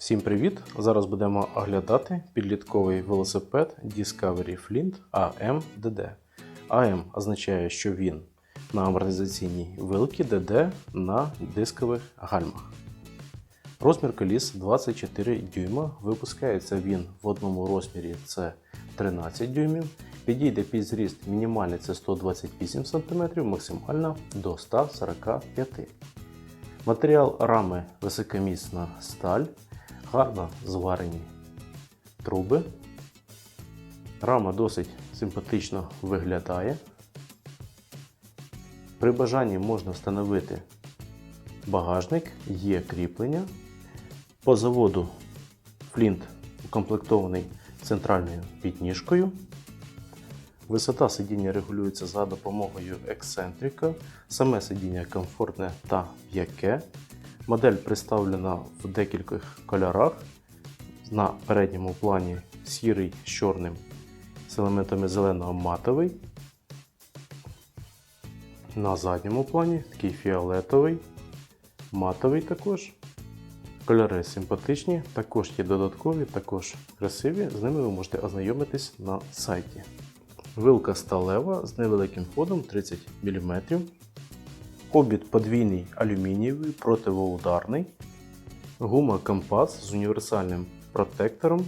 Всім привіт! Зараз будемо оглядати підлітковий велосипед Discovery Flint AMDD. AM означає, що він на амортизаційній вилці DD на дискових гальмах. Розмір коліс 24 дюйма. Випускається він в одному розмірі це 13 дюймів. Підійде під зріст мінімальний це 128 см, максимально до 145 см. Матеріал рами високомісна сталь, гарно зварені труби. Рама досить симпатично виглядає. При бажанні можна встановити багажник, є кріплення. По заводу флінт укомплектований центральною підніжкою. Висота сидіння регулюється за допомогою ексцентрика. Саме сидіння комфортне та м'яке. Модель представлена в декількох кольорах. На передньому плані сірий з чорним з елементами зеленого матовий. На задньому плані такий фіолетовий, матовий також. Кольори симпатичні, також є додаткові, також красиві. З ними ви можете ознайомитись на сайті. Вилка сталева з невеликим ходом 30 мм. Обід подвійний алюмінієвий, противоударний. Гума компас з універсальним протектором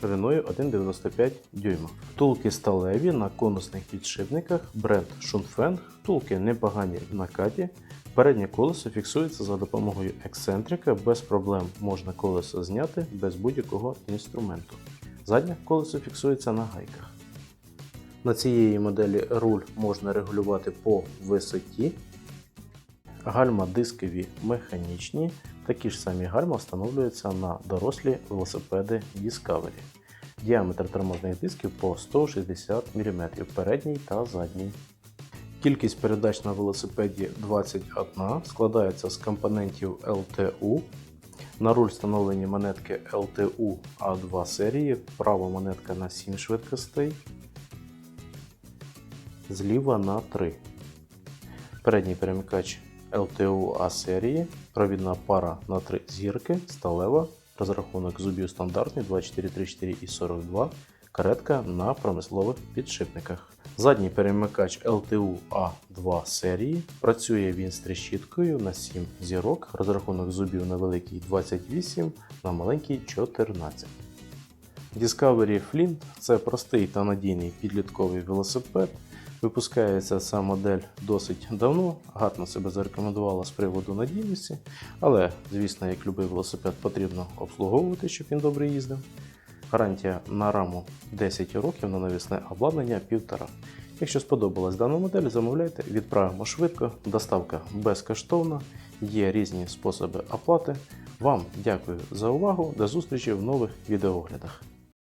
шириною 1,95 дюйма. Втулки сталеві на конусних підшипниках, бренд Шунфенг. Втулки непогані в накаті. Переднє колесо фіксується за допомогою ексцентрика, без проблем можна колесо зняти без будь-якого інструменту. Заднє колесо фіксується на гайках. На цієї моделі руль можна регулювати по висоті. Гальма дискові механічні. Такі ж самі гальма встановлюються на дорослі велосипеди Discovery. Діаметр тормозних дисків по 160 мм передній та задній. Кількість передач на велосипеді 21 складається з компонентів LTU. На руль встановлені монетки LTU A2 серії, права монетка на 7 швидкостей, зліва на 3. Передній перемикач LTU A серії, провідна пара на 3 зірки, сталева, розрахунок зубів стандартний 24, 34 і 42, каретка на промислових підшипниках. Задній перемикач LTU A2 серії. Працює він з трещіткою на 7 зірок, розрахунок зубів на великий 28, на маленький 14. Discovery Flint це простий та надійний підлітковий велосипед. Випускається ця модель досить давно, гарно себе зарекомендувала з приводу надійності, але, звісно, як любий велосипед, потрібно обслуговувати, щоб він добре їздив. Гарантія на раму 10 років на навісне обладнання 1,5. Якщо сподобалась дана модель, замовляйте, відправимо швидко, доставка безкоштовна, є різні способи оплати. Вам дякую за увагу, до зустрічі в нових відеооглядах.